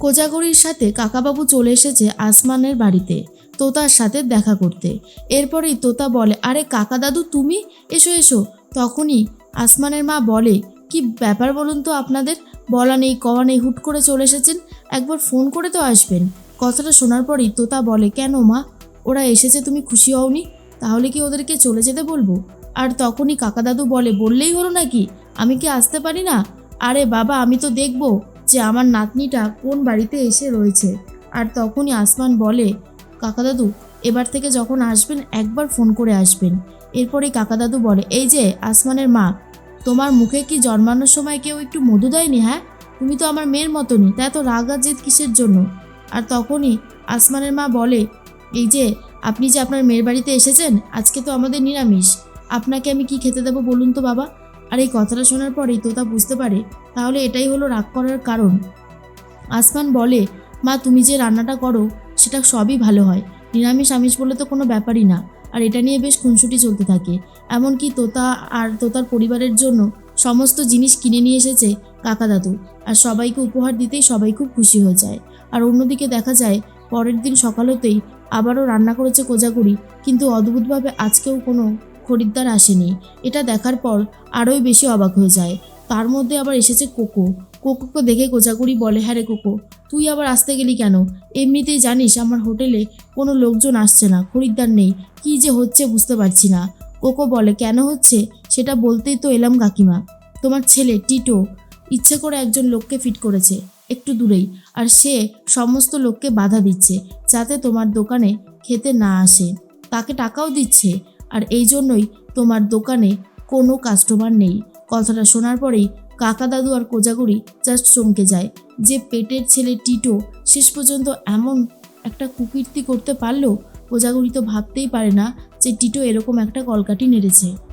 কোজাগরির সাথে কাকাবাবু চলে এসেছে আসমানের বাড়িতে, তোতার সাথে দেখা করতে। এরপরেই তোতা বলে, আরে কাকা দাদু তুমি? এসো এসো। তখনই আসমানের মা বলে, কি ব্যাপার বলুন তো আপনাদের? বলা নেই, কওয়া নেই, হুট করে চলে এসেছেন। একবার ফোন করে তো আসবেন। কথাটা শোনার পরেই তোতা বলে, কেন মা? ওরা এসেছে, তুমি খুশি হওনি? তাহলে কি ওদেরকে চলে যেতে বলব? আর তখনই কাকা দাদু বলে, বললেই হলো নাকি? আমি কি আসতে পারি না? আরে বাবা, আমি তো দেখব। যে আমার নাতনিটা কোন বাড়িতে এসে রয়েছে। আর তখনই আসমান বলে কাকা দাদু এবার থেকে যখন আসবেন একবার ফোন করে আসবেন। এরপরেই কাকা দাদু বলে, এই যে, আসমানের মা, তোমার মুখে কি জন্মানোর সময় কেউ একটু মধু দেয়নি হ্যাঁ? তুমি তো আমার মেয়ের মতনই তা এত রাগ আর জেদ কিসের জন্য? আর তখনই আসমানের মা বলে, এই যে, আপনি যে আপনার মেয়ের বাড়িতে এসেছেন, আজকে তো আমাদের নিরামিষ। আপনাকে আমি কি খেতে দেবো বলুন তো বাবা? আর এই কথাটা শোনার পরেই তোতা বুঝতে পারে, তাহলে এটাই হলো রাগ করার কারণ। আসমান বলে, মা, তুমি যে রান্নাটা করো, সেটা সবই ভালো হয়। নিরামিষ আমিষ বলে তো কোনো ব্যাপারই না। আর এটা নিয়ে বেশ খুনসুটি চলতে থাকে। এমনকি তোতা আর তোতার পরিবারের জন্য সমস্ত জিনিস কিনে নিয়ে এসেছে কাকা দাদু। আর সবাইকে উপহার দিতেই সবাই খুব খুশি হয়ে যায়। আর অন্যদিকে দেখা যায়, পরের দিন সকাল হতেই আবারও রান্না করেছে কোজাগুড়ি কিন্তু অদ্ভুতভাবে আজকেও কোনো খরিদ্দার আসেনি। এটা দেখার পর আরোই বেশি অবাক হয়ে যায়। তার মধ্যে আবার এসেছে কোকো। কোকোকে দেখে কোজাগুড়ি বলে হ্যাঁ রে কোকো, তুই আবার আসতে গেলি কেন? এমনিতেই জানিস আমার হোটেলে কোনো লোকজন আসছে না, খরিদ্দার নেই। কী যে হচ্ছে বুঝতে পারছি না। কোকো বলে, কেন হচ্ছে? সেটা বলতেই তো এলাম কাকিমা। তোমার ছেলে, টিটো, ইচ্ছে করে একজন লোককে ফিট করেছে, একটু দূরেই। আর সে সমস্ত লোককে বাধা দিচ্ছে, যাতে তোমার দোকানে খেতে না আসে। তাকে টাকাও দিচ্ছে। আর এই জন্যই তোমার দোকানে কোনো কাস্টমার নেই। কথাটা শোনার পরেই কাকা দাদু আর কোজাগুড়ি জাস্ট চমকে যায়। যে পেটের ছেলে টিটো শেষ পর্যন্ত এমন একটা কুকীর্তি করতে পারল কোজাগুড়ি তো ভাবতেই পারে না যে টিটো এরকম একটা কলকাটি নেড়েছে।